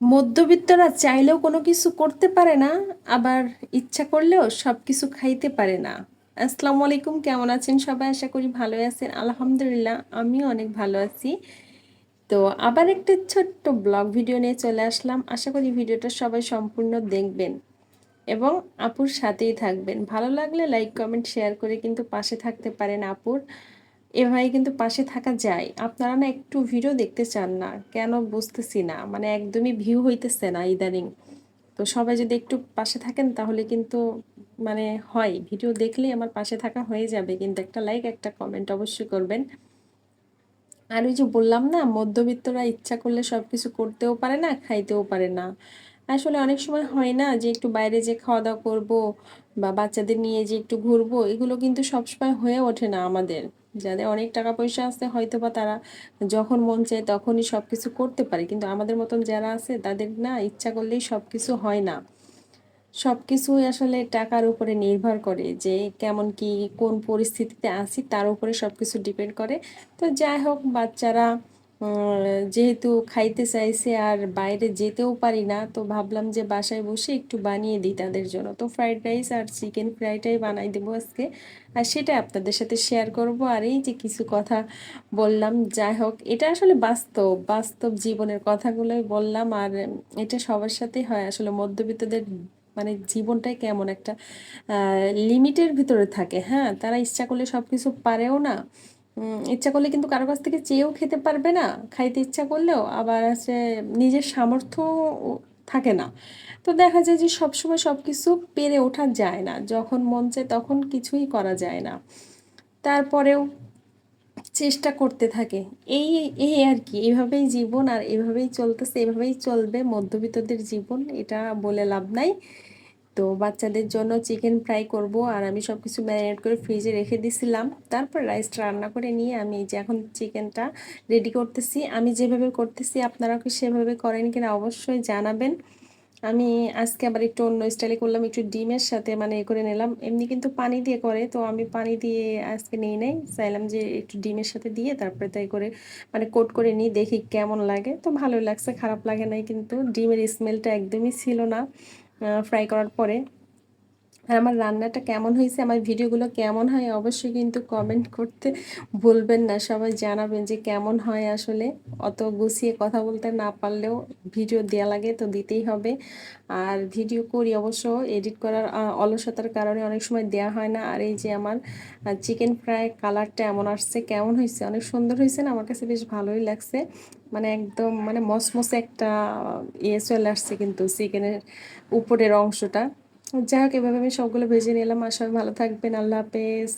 মধ্যবিত্তরা চাইলেও কোনো কিছু করতে পারে না, আবার ইচ্ছা করলেও সব কিছু খাইতে পারে না। আসসালামু আলাইকুম, কেমন আছেন সবাই? আশা করি ভালোই আছেন। আলহামদুলিল্লাহ, আমিও অনেক ভালো আছি। তো আবার একটা ছোট্ট ব্লগ ভিডিও নিয়ে চলে আসলাম। আশা করি ভিডিওটা সবাই সম্পূর্ণ দেখবেন এবং আপুর সাথেই থাকবেন। ভালো লাগলে লাইক, কমেন্ট, শেয়ার করে কিন্তু পাশে থাকতে পারেন আপুর। এভাবে কিন্তু পাশে থাকা যায়। আপনারা না একটু ভিডিও দেখতে চান না। কেন বুঝতেছি না। মানে একদমই ভিউ হইতেছে না ইদানিং। তো সবাই যদি একটু পাশে থাকেন তাহলে কিন্তু মানে হয়। ভিডিও দেখলেই আমার পাশে থাকা হয়ে যাবে। কিন্তু একটা লাইক, একটা কমেন্ট অবশ্যই করবেন। আর ওই যে বললাম না, মধ্যবিত্তরা ইচ্ছা করলে সব কিছু করতেও পারে না, খাইতেও পারে না। আসলে অনেক সময় হয় না যে একটু বাইরে যে খাওয়া দাওয়া করব বা বাচ্চাদের নিয়ে যে একটু ঘুরবো, এগুলো কিন্তু সবসময় হয়ে ওঠে না আমাদের। যাদের অনেক টাকা পয়সা আছে হয়তো বা তারা যখন মন চায় তখনই সব কিছু করতে পারে। কিন্তু আমাদের মতন যারা আছে, তাদের না ইচ্ছা করলেই সব কিছু হয় না। সব কিছুই আসলে টাকার উপরে নির্ভর করে যে কেমন কি, কোন পরিস্থিতিতে আছি, তার উপরে সব কিছু ডিপেন্ড করে। তো যাই হোক, বাচ্চারা যেহেতু খাইতে চাইছে আর বাইরে যেতেও পারি না, তো ভাবলাম যে বাসায় বসে একটু বানিয়ে দিই তাদের জন্য। তো ফ্রাইড রাইস আর চিকেন ফ্রাইটাই বানাই দেবো আজকে। আর সেটা আপনাদের সাথে শেয়ার করব। আর এই যে কিছু কথা বললাম, যাই হোক, এটা আসলে বাস্তব বাস্তব জীবনের কথাগুলোই বললাম। আর এটা সবার সাথেই হয়, আসলে মধ্যবিত্তদের মানে জীবনটাই কেমন একটা লিমিটের ভিতরে থাকে। হ্যাঁ তারা ইচ্ছা করলে সব কিছু পারেও না। ইচ্ছা করলে কিন্তু কারও কাছ থেকে চেয়েও খেতে পারবে না। খাইতে ইচ্ছা করলেও আবার আছে নিজের সামর্থ্য থাকে না। তো দেখা যায় যে সবসময় সব কিছু পেরে ওঠা যায় না। যখন মন চায় তখন কিছুই করা যায় না। তারপরেও চেষ্টা করতে থাকে। এই এই আর কি। এভাবেই জীবন আর এভাবেই চলতেছে, এভাবেই চলবে মধ্যবিত্তদের জীবন। এটা বলে লাভ নাই। তো বাচ্চাদের জন্য চিকেন ফ্রাই করব আর আমি সব কিছু ম্যারিনেট করে ফ্রিজে রেখে দিছিলাম। তারপর রাইসটা রান্না করে নিয়ে আমি যে এখন চিকেনটা রেডি করতেছি। আমি যেভাবে করতেছি আপনারা কি সেভাবে করেন কিনা অবশ্যই জানাবেন। আমি আজকে আবার একটু অন্য স্টাইলে করলাম, একটু ডিমের সাথে মানে এ করে নিলাম। এমনি কিন্তু পানি দিয়ে করে, তো আমি পানি দিয়ে আজকে নিয়ে নেই। চাইলাম যে একটু ডিমের সাথে দিয়ে তারপরে তাই করে মানে কোট করে নিই, দেখি কেমন লাগে। তো ভালো লাগছে, খারাপ লাগে নাই কিন্তু ডিমের স্মেলটা একদমই ছিল না। ফ্রাই করার পরে আর আমার রান্নাটা কেমন হয়েছে, আমার ভিডিওগুলো কেমন হয় অবশ্যই কিন্তু কমেন্ট করতে ভুলবেন না। সবাই জানাবেন যে কেমন হয় আসলে। অত গুছিয়ে কথা বলতে না পারলেও ভিডিও দেওয়া লাগে তো দিতেই হবে। আর ভিডিও করি অবশ্য এডিট করার অলসতার কারণে অনেক সময় দেয়া হয় না। আর এই যে আমার চিকেন ফ্রাই কালারটা এমন আসছে, কেমন হয়েছে? অনেক সুন্দর হয়েছে না? আমার কাছে বেশ ভালোই লাগছে। মানে একদম মানে মসমসে একটা ইয়ে চলে আসছে কিন্তু চিকেনের উপরের অংশটা। যাই হোক এভাবে আমি সবগুলো ভেজে নিলাম। আর সবাই ভালো থাকবেন। আল্লাহ হাফেজ।